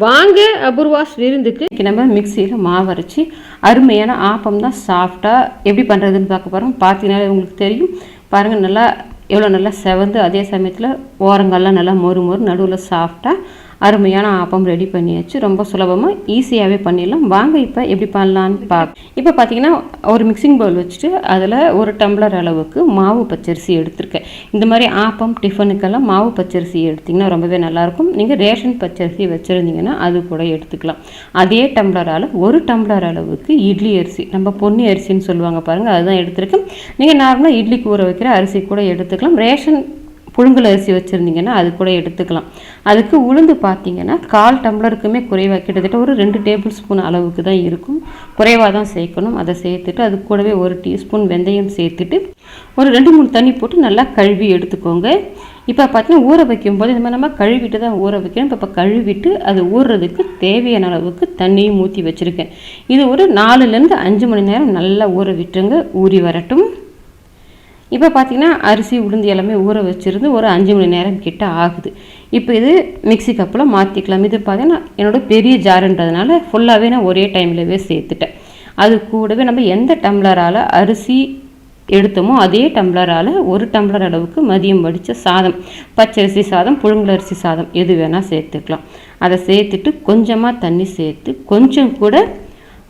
வாங்க அபூர்வாஸ் விருந்துக்கு. நம்ம மிக்சியில் மாவு அரைச்சி அருமையான ஆப்பம் தான் சாஃப்டாக எப்படி பண்ணுறதுன்னு பார்க்க போகிறோம் பார்த்தீங்கன்னா உங்களுக்கு தெரியும். பாருங்கள் நல்லா எவ்வளோ நல்லா செவந்து அதே சமயத்தில் ஓரங்கள்லாம் நல்லா மொறு மொறு நடுவில் சாஃப்டாக அருமையான ஆப்பம் ரெடி பண்ணியாச்சு. ரொம்ப சுலபமாக ஈஸியாகவே பண்ணிடலாம். வாங்க இப்போ எப்படி பண்ணலான்னு பார்க்க இப்போ பார்த்தீங்கன்னா ஒரு மிக்சிங் பவுல் வச்சுட்டு அதில் ஒரு டம்ளர் அளவுக்கு மாவு பச்சரிசி எடுத்திருக்கேன். இந்த மாதிரி ஆப்பம் டிஃபனுக்கெல்லாம் மாவு பச்சரிசி எடுத்திங்கன்னா ரொம்பவே நல்லாயிருக்கும். நீங்கள் ரேஷன் பச்சரிசி வச்சுருந்தீங்கன்னா அது கூட எடுத்துக்கலாம். அதே டம்ளரால் ஒரு டம்ளர் அளவுக்கு இட்லி அரிசி. நம்ம பொன்னி அரிசின்னு சொல்லுவாங்க பாருங்கள் அதுதான் எடுத்திருக்கேன். நீங்கள் நார்மலாக இட்லிக்கு ஊற வைக்கிற அரிசி கூட எடுத்துக்கலாம். ரேஷன் புழுங்கல் அரிசி வச்சுருந்தீங்கன்னா அது கூட எடுத்துக்கலாம். அதுக்கு உளுந்து பார்த்தீங்கன்னா கால் டம்ளருக்குமே குறைவாக கிட்டத்தட்ட ஒரு ரெண்டு டேபிள் ஸ்பூன் அளவுக்கு தான் இருக்கும். குறைவாக தான் சேர்க்கணும். அதை சேர்த்துட்டு அது கூடவே ஒரு டீஸ்பூன் வெந்தயம் சேர்த்துட்டு ஒரு ரெண்டு மூணு தண்ணி போட்டு நல்லா கழுவி எடுத்துக்கோங்க. இப்போ பார்த்தீங்கன்னா ஊற வைக்கும்போது இந்த மாதிரி நம்ம கழுவிட்டு தான் ஊற வைக்கணும். இப்போ இப்போ கழுவிட்டு அது ஊறுறதுக்கு தேவையான அளவுக்கு தண்ணியும் ஊற்றி வச்சுருக்கேன். இது ஒரு நாலுலேருந்து அஞ்சு மணி நேரம் நல்லா ஊற விட்டுருங்க. ஊறி வரட்டும். இப்போ பார்த்தீங்கன்னா அரிசி உளுந்து எல்லாமே ஊற வச்சுருந்து ஒரு அஞ்சு மணி நேரம் கிட்ட ஆகுது. இப்போ இது மிக்சி கப்பில் மாற்றிக்கலாம் இது பார்த்திங்கன்னா என்னோட பெரிய ஜாருன்றதுனால ஃபுல்லாகவே நான் ஒரே டைம்லவே சேர்த்துட்டேன். அது கூடவே நம்ம எந்த டம்ளரால் அரிசி எடுத்தோமோ அதே டம்ளரால் ஒரு டம்ளர் அளவுக்கு மதியம் வடித்த சாதம் பச்சரிசி சாதம் புழுங்கலரிசி சாதம் எது வேணால் சேர்த்துக்கலாம். அதை சேர்த்துட்டு கொஞ்சமாக தண்ணி சேர்த்து கொஞ்சம் கூட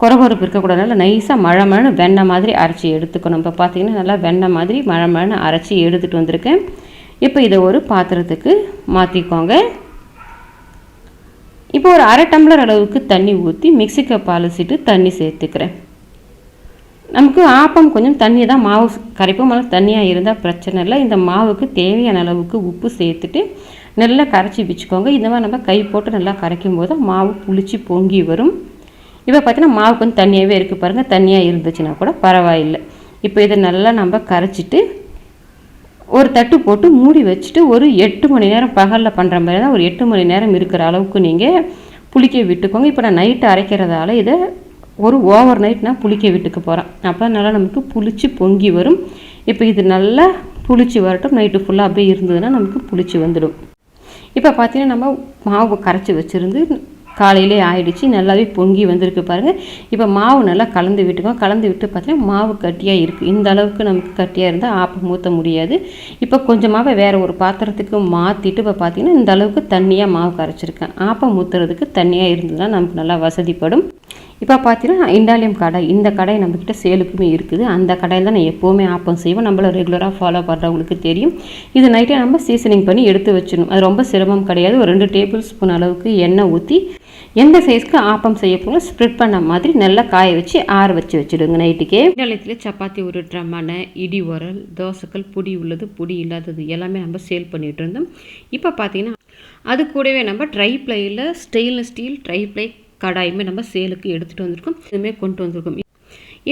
குறகுறப்பு இருக்கக்கூடாது நல்லா நைஸாக மழை மழை வெண்ணெய் மாதிரி அரைச்சி எடுத்துக்கணும். இப்போ பார்த்தீங்கன்னா நல்லா வெண்ணெய் மாதிரி மழை மழை அரைச்சி எடுத்துகிட்டு வந்திருக்கேன். இப்போ இதை ஒரு பாத்திரத்துக்கு மாற்றிக்கோங்க இப்போ ஒரு அரை டம்ளர் அளவுக்கு தண்ணி ஊற்றி மிக்சி கப் அலசிட்டு தண்ணி சேர்த்துக்கிறேன். நமக்கு ஆப்பம் கொஞ்சம் தண்ணி தான் மாவு கரைப்போம் நல்லா தண்ணியாக இருந்தால் பிரச்சனை இல்லை. இந்த மாவுக்கு தேவையான அளவுக்கு உப்பு சேர்த்துட்டு நல்லா கரைச்சி வச்சுக்கோங்க. இந்த மாதிரி நம்ம கை போட்டு நல்லா கரைக்கும் போது மாவு புளிச்சு பொங்கி வரும். இப்போ பார்த்தீங்கன்னா மாவு கொஞ்சம் தண்ணியாகவே இருக்குது பாருங்கள் தண்ணியாக இருந்துச்சுன்னா கூட பரவாயில்லை. இப்போ இதை நல்லா நம்ம கரைச்சிட்டு ஒரு தட்டு போட்டு மூடி வச்சுட்டு ஒரு எட்டு மணி நேரம் பகலில் பண்ணுற மாதிரி தான் ஒரு எட்டு மணி நேரம் இருக்கிற அளவுக்கு நீங்கள் புளிக்க விட்டுக்கோங்க. இப்போ நான் நைட்டு அரைக்கிறதால இதை ஒரு ஓவர் நைட் நான் புளிக்க விட்டுக்க போகிறேன் அப்போ நல்லா நமக்கு புளிச்சு பொங்கி வரும். இப்போ இது நல்லா புளிச்சு வரட்டும். நைட்டு ஃபுல்லாக அப்படியே இருந்ததுன்னா நமக்கு புளிச்சு வந்துடும். இப்போ பார்த்தீங்கன்னா நம்ம மாவு கரைச்சி வச்சுருந்து காலையிலே ஆயிடுச்சு நல்லாவே பொங்கி வந்திருக்கு பாருங்கள் இப்போ மாவு நல்லா கலந்து விட்டுக்கோம் கலந்து விட்டு பார்த்தீங்கன்னா மாவு கட்டியாக இருக்குது இந்த அளவுக்கு நமக்கு கட்டியாக இருந்தால் ஆப்பம் ஊற்ற முடியாது. இப்போ கொஞ்சமாக வேறு ஒரு பாத்திரத்துக்கு மாற்றிட்டு இப்போ பார்த்தீங்கன்னா இந்த அளவுக்கு தண்ணியாக மாவு கரைச்சிருக்கேன். ஆப்பம் ஊற்றுறதுக்கு தண்ணியாக இருந்ததுன்னா நமக்கு நல்லா வசதிப்படும். இப்போ பார்த்தீங்கன்னா இண்டாலியம் கடை இந்த கடை நம்மக்கிட்ட சேலுக்குமே இருக்குது. அந்த கடையில் தான் நான் எப்போவுமே ஆப்பம் செய்வோம் நம்மள ரெகுலராக ஃபாலோ பண்ணுறவங்களுக்கு தெரியும். இது நைட்டே நம்ம சீசனிங் பண்ணி எடுத்து வச்சிடணும். அது ரொம்ப சிரமம் கிடையாது. ஒரு ரெண்டு டேபிள் ஸ்பூன் அளவுக்கு எண்ணெய் ஊற்றி எந்த சைஸ்க்கு ஆப்பம் செய்ய போகிறோம் ஸ்ப்ரெட் பண்ண மாதிரி நல்லா காய வச்சு ஆற வச்சு வச்சுடுங்க நைட்டுக்கே. நிலையத்தில் சப்பாத்தி உருட்டுற மனை இடி உரல் தோசைக்கல் பொடி உள்ளது பொடி இல்லாதது எல்லாமே நம்ம சேல் பண்ணிகிட்டு இருந்தோம். இப்போ பார்த்தீங்கன்னா அது கூடவே நம்ம ட்ரை பிளேயில் ஸ்டெயின்லெஸ் ஸ்டீல் ட்ரை பிளே கடாயுமே நம்ம சேலுக்கு எடுத்துகிட்டு வந்திருக்கோம். இதுவுமே கொண்டு வந்திருக்கோம்.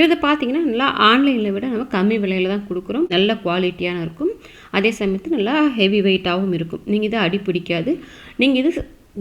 இதை பார்த்தீங்கன்னா நல்லா ஆன்லைனில் விட நம்ம கம்மி விலையில் தான் கொடுக்குறோம். நல்ல குவாலிட்டியான இருக்கும். அதே சமயத்தில் நல்லா ஹெவி வெயிட்டாகவும் இருக்கும். நீங்கள் இதை அடி பிடிக்காது நீங்கள் இது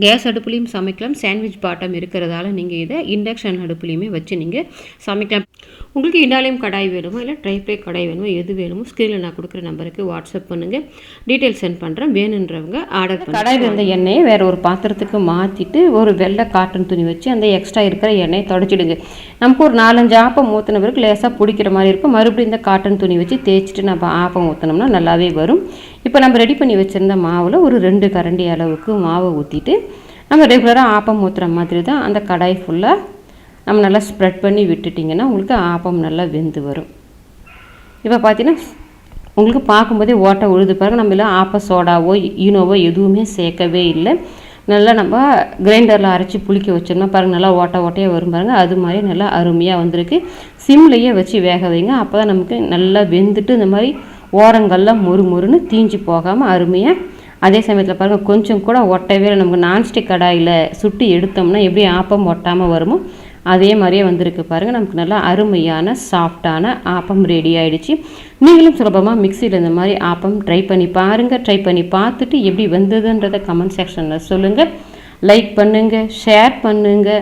கேஸ் அடுப்புலையும் சமைக்கலாம். சாண்ட்விச் பாட்டம் இருக்கிறதால நீங்கள் இதை இண்டக்ஷன் அடுப்புலையுமே வச்சு நீங்கள் சமைக்கலாம். உங்களுக்கு இண்டாலியம் கடாய் வேணுமோ? இல்லை ட்ரைப்ளே கடாய் வேணுமோ? எது வேணுமோ ஸ்க்ரீனில் நான் கொடுக்குற நம்பருக்கு வாட்ஸ்அப் பண்ணுங்கள் டீட்டெயில் சென்ட் பண்ணுறேன் வேணுன்றவங்க ஆர்டர் கடாயில் இருந்த எண்ணெயை வேறு ஒரு பாத்திரத்துக்கு மாற்றிட்டு ஒரு வெள்ளை காட்டன் துணி வச்சு அந்த எக்ஸ்ட்ரா இருக்கிற எண்ணெயை தொடச்சிடுங்க. நமக்கு ஒரு நாலஞ்சு ஆப்பம் ஊற்றின பிறகு லேசாக பிடிக்கிற மாதிரி இருக்கும். மறுபடியும் இந்த காட்டன் துணி வச்சு தேய்ச்சிட்டு நம்ம ஆப்பம் ஊற்றினோம்னா நல்லாவே வரும். இப்போ நம்ம ரெடி பண்ணி வச்சுருந்த மாவில் ஒரு ரெண்டு கரண்டி அளவுக்கு மாவை ஊற்றிட்டு நம்ம ரெகுலராக ஆப்பம் ஊற்றுற மாதிரி தான் அந்த கடாய் ஃபுல்லாக நம்ம நல்லா ஸ்ப்ரெட் பண்ணி விட்டுட்டிங்கன்னா உங்களுக்கு ஆப்பம் நல்லா வெந்து வரும். இப்போ பார்த்தீங்கன்னா உங்களுக்கு பார்க்கும்போதே ஓட்டை உழுது பாருங்க. நம்ம இல்லை ஆப்ப சோடாவோ ஈனோவோ எதுவுமே சேர்க்கவே இல்லை. நல்லா நம்ம கிரைண்டரில் அரைச்சி புளிக்க வச்சோம்னா பாருங்கள் நல்லா ஓட்ட ஓட்டையாக வரும் பாருங்கள் அது மாதிரி நல்லா அருமையாக வந்திருக்கு. சிம்லேயே வச்சு வேக வைங்க. அப்போ தான் நமக்கு நல்லா வெந்துட்டு இந்த மாதிரி ஓரங்கள்லாம் மொறு மொறுன்னு தீஞ்சு போகாமல் அருமையாக அதே சமயத்தில் பாருங்கள் கொஞ்சம் கூட ஒட்டவே இல்லை. நமக்கு நான்ஸ்டிக் கடாயில் சுட்டி எடுத்தோம்னா எப்படி ஆப்பம் ஒட்டாமல் வருமோ அதே மாதிரியே வந்திருக்கு பாருங்கள் நமக்கு நல்லா அருமையான சாஃப்டான ஆப்பம் ரெடி ஆகிடுச்சு நீங்களும் சுலபமாக மிக்சியில் இந்த மாதிரி ஆப்பம் ட்ரை பண்ணி பாருங்கள் ட்ரை பண்ணி பார்த்துட்டு எப்படி வந்ததுன்றதை கமெண்ட் செக்ஷனில் சொல்லுங்கள் லைக் பண்ணுங்கள் ஷேர் பண்ணுங்கள்